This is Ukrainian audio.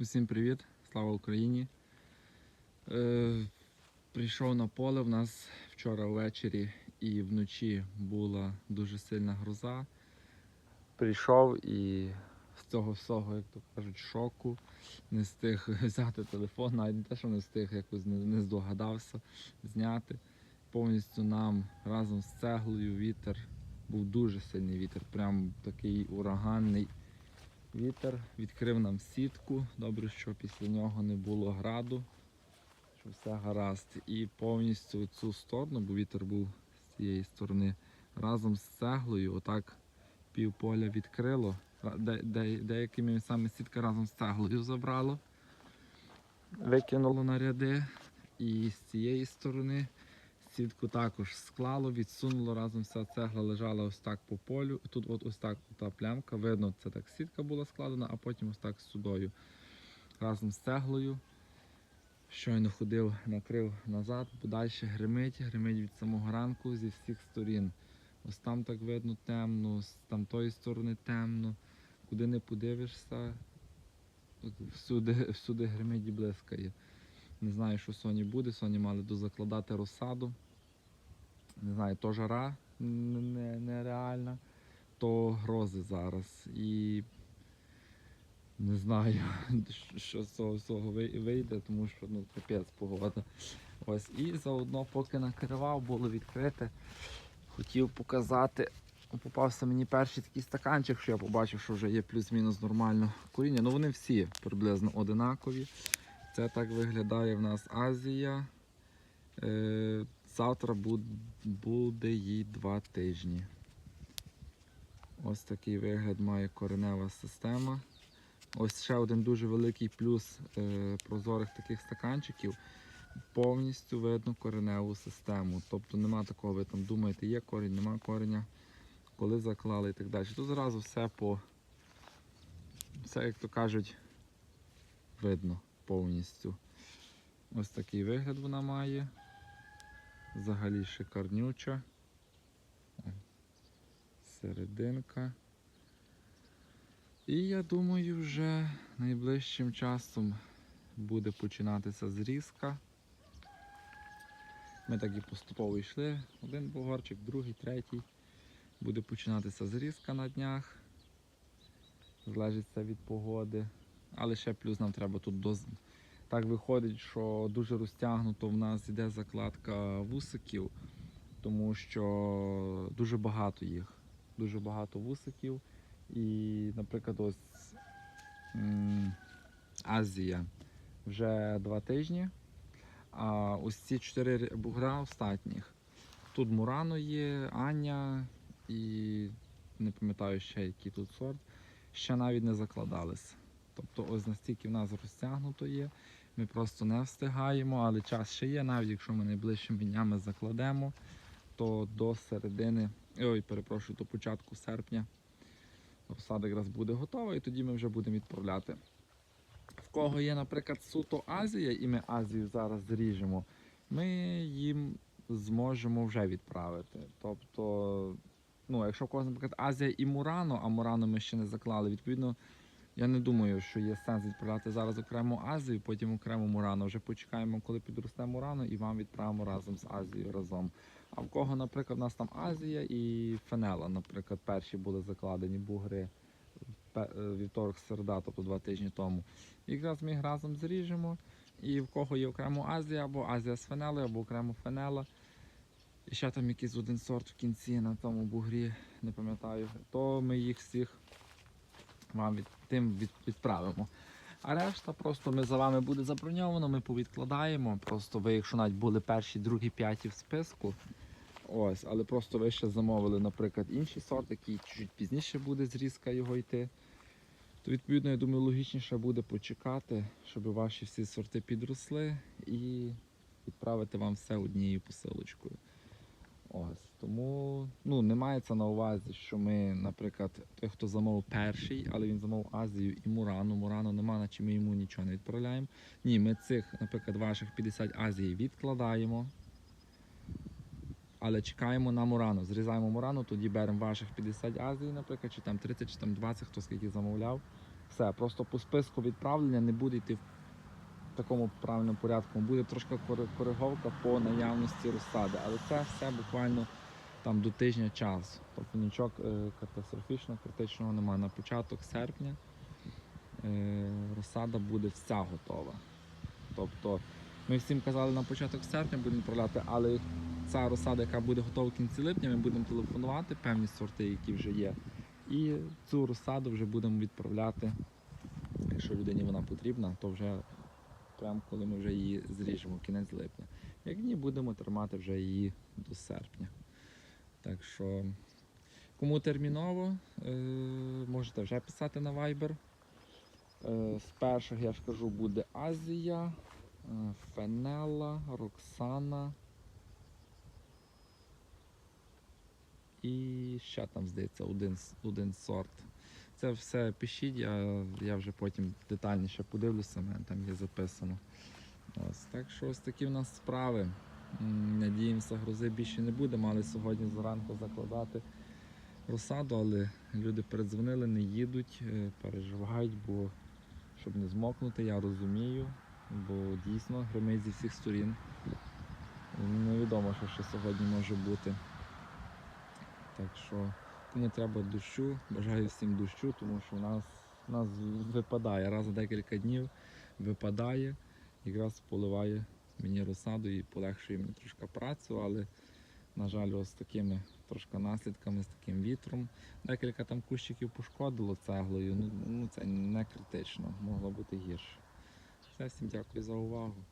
Усім привіт, слава Україні. Е, прийшов на поле. В нас вчора ввечері і вночі була дуже сильна гроза. Прийшов і з цього всього, як то кажуть, шоку. Не встиг взяти телефон, навіть не те, що не встиг, якось не, не здогадався зняти. Повністю нам разом з цеглою вітер. Був дуже сильний вітер, прям такий ураганний вітер. Відкрив нам сітку. Добре, що після нього не було граду, що все гаразд. І повністю цю сторону, бо вітер був з цієї сторони, разом з цеглою, отак півполя відкрило. Ра- Де, де, деякими місцями сітка разом з цеглою забрало, викинуло на ряди. І з цієї сторони сітку також склало, відсунуло разом вся цегла лежала ось так по полю. Тут от ось так та плямка. Видно, це так сітка була складена, а потім ось так з судою. Разом з цеглою. Щойно ходив, накрив назад, бо далі гримить, гримить від самого ранку зі всіх сторін. Ось там так видно темно, з тамтої сторони темно. Куди не подивишся, всюди, всюди гримить і блискає. Не знаю, що Соні буде. Соні мали дозакладати розсаду. Не знаю, то жара нереальна, то грози зараз. І не знаю, що з цього всього вийде, тому що ну, капець погода. Ось. І заодно, поки накривав, було відкрите. Хотів показати. Попався мені перший такий стаканчик, що я побачив, що вже є плюс-мінус нормально коріння. Ну вони всі приблизно одинакові. Це так виглядає в нас Азія. Е, завтра буде їй два тижні. Ось такий вигляд має коренева система. Ось ще один дуже великий плюс е, прозорих таких стаканчиків. Повністю видно кореневу систему. Тобто нема такого, ви там думаєте, є корінь, нема кореня, коли заклали і так далі. Тут зразу все по все, як то кажуть, видно повністю. Ось такий вигляд вона має. Взагалі шикарнюча. Серединка. І я думаю, вже найближчим часом буде починатися зрізка. Ми так і поступово йшли. Один бугорчик, другий, третій. Буде починатися зрізка на днях. Залежить це від погоди. Але ще плюс нам треба тут. Так виходить, що дуже розтягнуто в нас йде закладка вусиків, тому що дуже багато їх. Дуже багато вусиків. І, наприклад, ось Азія вже два тижні. А ось ці чотири ри- бугра остатніх. Тут Мурано є, Аня і не пам'ятаю ще який тут сорт. Ще навіть не закладались. Тобто ось настільки в нас розтягнуто є. Ми просто не встигаємо, але час ще є, навіть якщо ми найближчими днями закладемо, то до середини, ой, перепрошую, до початку серпня розсада якраз буде готова, і тоді ми вже будемо відправляти. В кого є, наприклад, суто Азія, і ми Азію зараз зріжемо, ми їм зможемо вже відправити. Тобто, ну, якщо в когось, наприклад, Азія і Мурано, а Мурано ми ще не заклали, відповідно, я не думаю, що є сенс відправляти зараз окремо Азію, потім окремо Мурано. Вже почекаємо, коли підросте Мурано, і вам відправимо разом з Азією разом. А в кого, наприклад, у нас там Азія і Фенела, наприклад, перші були закладені бугри е, вівторок, середа, тобто два тижні тому. Якраз ми їх разом зріжемо. І в кого є окремо Азія, або Азія з фенелою, або окремо фенела. І ще там якийсь один сорт в кінці на тому бугрі, не пам'ятаю, то ми їх всіх вам від, тим від, відправимо. А решта просто ми за вами буде заброньовано, ми повідкладаємо. Просто ви, якщо навіть були перші, другі, п'яті в списку. Ось, але просто ви ще замовили, наприклад, інший сорт, який чуть пізніше буде зрізка його йти. То відповідно, я думаю, логічніше буде почекати, щоб ваші всі сорти підросли і відправити вам все однією посилочкою. Ось. Тому ну, не мається на увазі, що ми, наприклад, той, хто замовив перший, але він замовив Азію і Мурану. Мурану нема, наче ми йому нічого не відправляємо. Ні, ми цих, наприклад, ваших 50 Азії відкладаємо. Але чекаємо на Мурану. Зрізаємо Мурану, тоді беремо ваших 50 Азії, наприклад, чи там 30, чи там 20, хто скільки замовляв. Все, просто по списку відправлення не буде йти такому правильному порядку. Буде трошки кориговка по наявності розсади, але це все буквально там до тижня часу. Тобто нічого е, катастрофічного, критичного немає. На початок серпня е, розсада буде вся готова. Тобто ми всім казали на початок серпня будемо відправляти, але ця розсада, яка буде готова в кінці липня, ми будемо телефонувати певні сорти, які вже є. І цю розсаду вже будемо відправляти, якщо людині вона потрібна, то вже прямо коли ми вже її зріжемо, кінець липня. Як ні, будемо тримати вже її до серпня. Так що, кому терміново, е, можете вже писати на Viber. Е, з перших, я ж кажу, буде Азія, е, Фенела, Роксана. І ще там, здається, один, один сорт. Це все пишіть, я, я вже потім детальніше подивлюся, мене там є записано. Ось, так що ось такі в нас справи. Надіємося, грози більше не буде. Мали сьогодні зранку закладати розсаду, але люди передзвонили, не їдуть, е, переживають, бо щоб не змокнути, я розумію, бо дійсно гримить зі всіх сторін. Невідомо, що ще сьогодні може бути. Так що кому треба дощу, бажаю всім дощу, тому що в нас, в нас випадає раз на декілька днів, випадає, якраз поливає мені розсаду і полегшує мені трошки працю, але, на жаль, ось з такими трошки наслідками, з таким вітром. Декілька там кущиків пошкодило цеглою, ну, ну це не критично, могло бути гірше. Все, всім дякую за увагу.